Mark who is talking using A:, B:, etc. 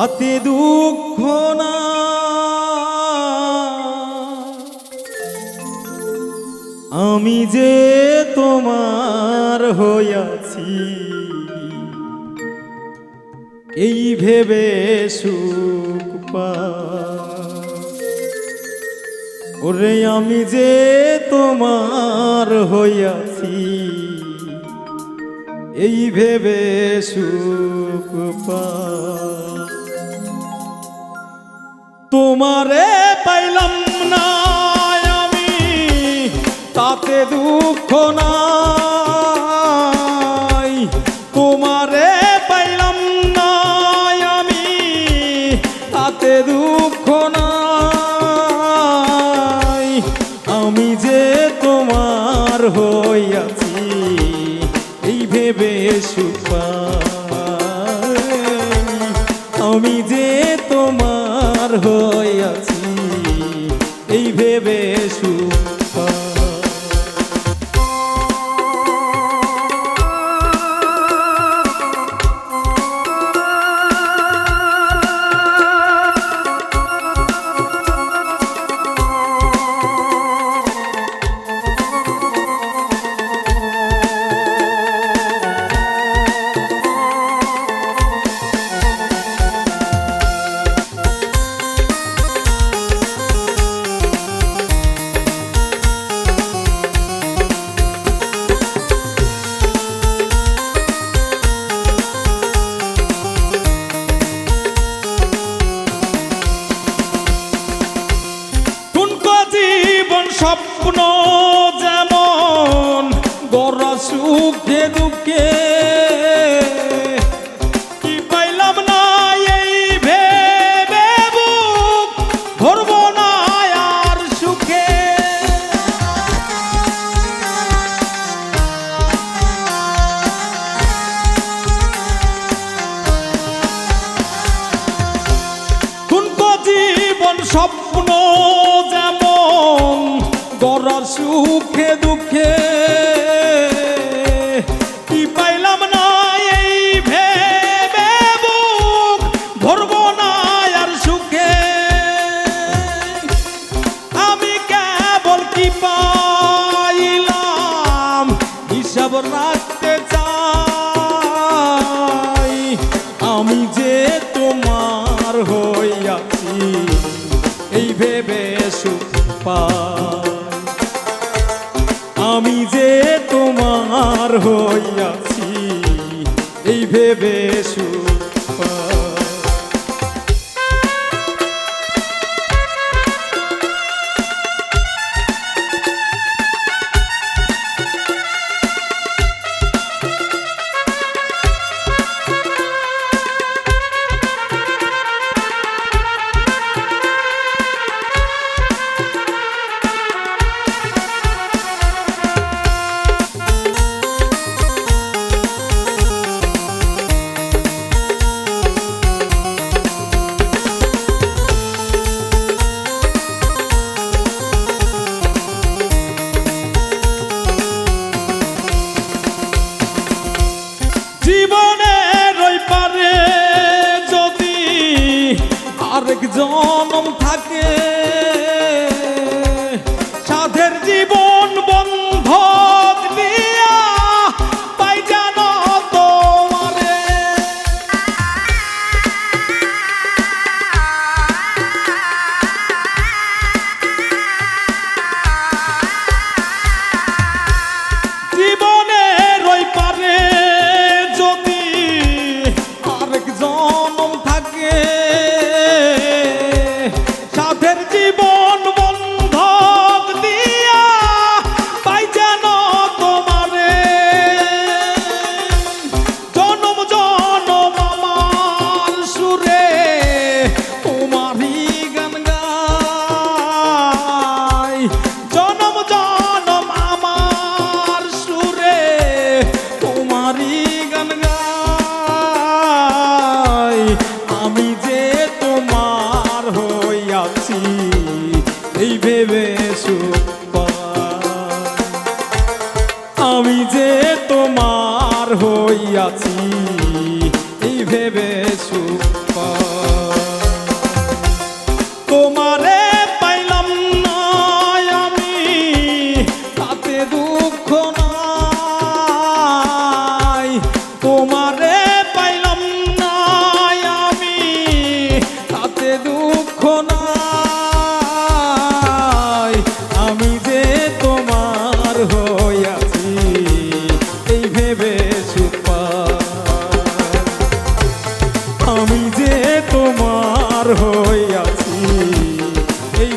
A: তাতে দুঃখ না। আমি যে তোমার হইয়াছি, এই ভেবে সুখ ওরে আমি যে তোমার হইয়াছি, এই ভেবে সুখ পা। তোমারে পাইলাম না আমি, তাতে দুঃখ নাই তোমারে পাইলাম না আমি, তাতে দুঃখ নাই আমি যে তোমার হইয়াছি এই ভেবে সুখ পাই। আমি যে তোমার হইয়াছি স্বপ্ন যেমন গড় সুখে সুখে দুঃখে তোমার হইয়াছি এই ভেবে সুখ জনম থাকে। সাধের জীবন হইয়াছি এই ভেবে সুখ তোমারে পাইলাম না আমি তাতে দুঃখ তোমার হইয়াছি। এই